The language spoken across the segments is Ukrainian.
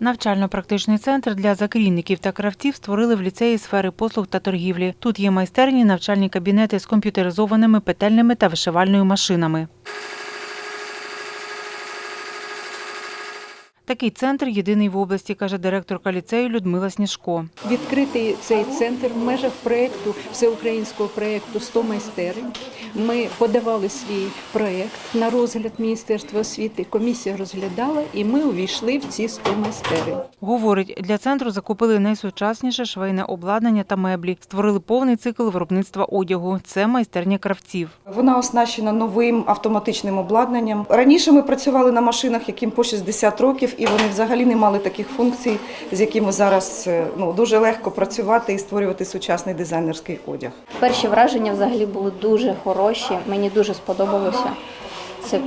Навчально-практичний центр для закрійників та кравців створили в ліцеї сфери послуг та торгівлі. Тут є майстерні, навчальні кабінети з комп'ютеризованими петельними та вишивальною машинами. Такий центр єдиний в області, каже директорка ліцею Людмила Сніжко. Відкритий цей центр в межах проєкту всеукраїнського проєкту «100 майстерень. Ми подавали свій проєкт на розгляд Міністерства освіти. Комісія розглядала, і ми увійшли в ці 100 майстерень. Говорить, для центру закупили найсучасніше швейне обладнання та меблі. Створили повний цикл виробництва одягу. Це майстерня кравців. Вона оснащена новим автоматичним обладнанням. Раніше ми працювали на машинах, яким по 60 років, і вони взагалі не мали таких функцій, з якими зараз е, ну, дуже легко працювати і створювати сучасний дизайнерський одяг. Перші враження взагалі були дуже хороші. Мені дуже сподобалося. Це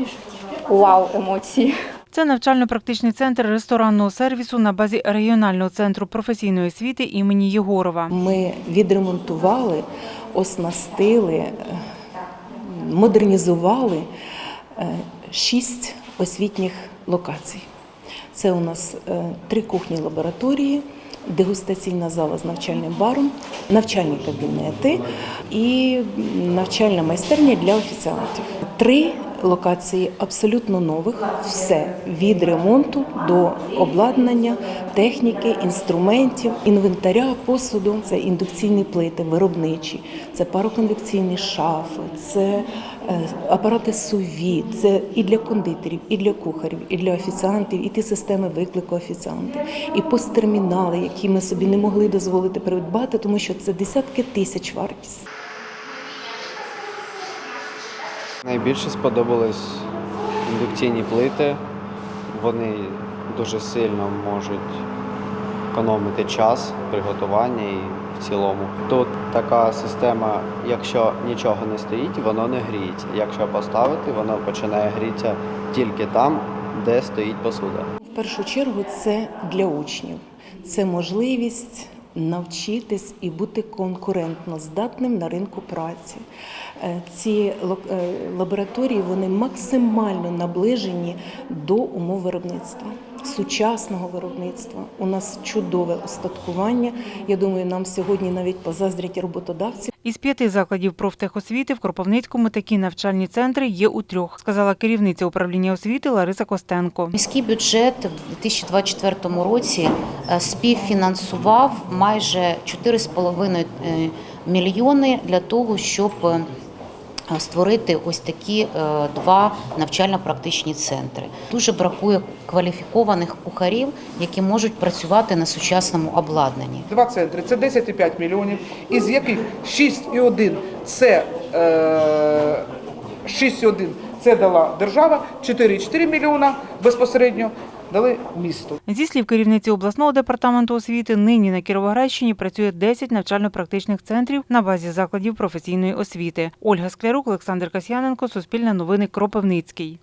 вау емоції. Це навчально-практичний центр ресторанного сервісу на базі регіонального центру професійної освіти імені Єгорова. Ми відремонтували, оснастили, е, модернізували е, шість освітніх локацій. Це у нас е, три кухні лабораторії, дегустаційна зала з навчальним баром, навчальні кабінети і навчальна майстерня для офіціантів. Три локації абсолютно нових, все від ремонту до обладнання, техніки, інструментів, інвентаря, посуду. Це індукційні плити, виробничі, це пароконвекційні шафи, це е, апарати суві, це і для кондитерів, і для кухарів, і для офіціантів, і ті системи виклику офіціантів, і посттермінали, які ми собі не могли дозволити придбати, тому що це десятки тисяч вартість. Найбільше сподобались індукційні плити. Вони дуже сильно можуть економити час приготування і в цілому. Тут така система, якщо нічого не стоїть, воно не гріється. Якщо поставити, воно починає грітися тільки там, де стоїть посуда. В першу чергу це для учнів. Це можливість навчитись і бути конкурентно здатним на ринку праці. Е, Ці е, лабораторії вони максимально наближені до умов виробництва, сучасного виробництва. У нас чудове остаткування. Я думаю, нам сьогодні навіть позаздрять роботодавці. Із п'яти закладів профтехосвіти в Кропивницькому такі навчальні центри є у трьох, сказала керівниця управління освіти Лариса Костенко. Міський бюджет в 2024 році е, співфінансував майже 4,5 е, мільйони для того, щоб е, створити ось такі е, два навчально-практичні центри. Дуже бракує кваліфікованих кухарів, які можуть працювати на сучасному обладнанні. Два центри це 10,5 мільйонів, із яких 6,1 це е, 6,1 це дала держава, 4,4 мільйона безпосередньо дали місто. Зі слів керівниці обласного департаменту освіти, нині на Кіровоградщині працює 10 навчально-практичних центрів на базі закладів професійної освіти. Ольга Склярук, Олександр Касьяненко, Суспільне новини, Кропивницький.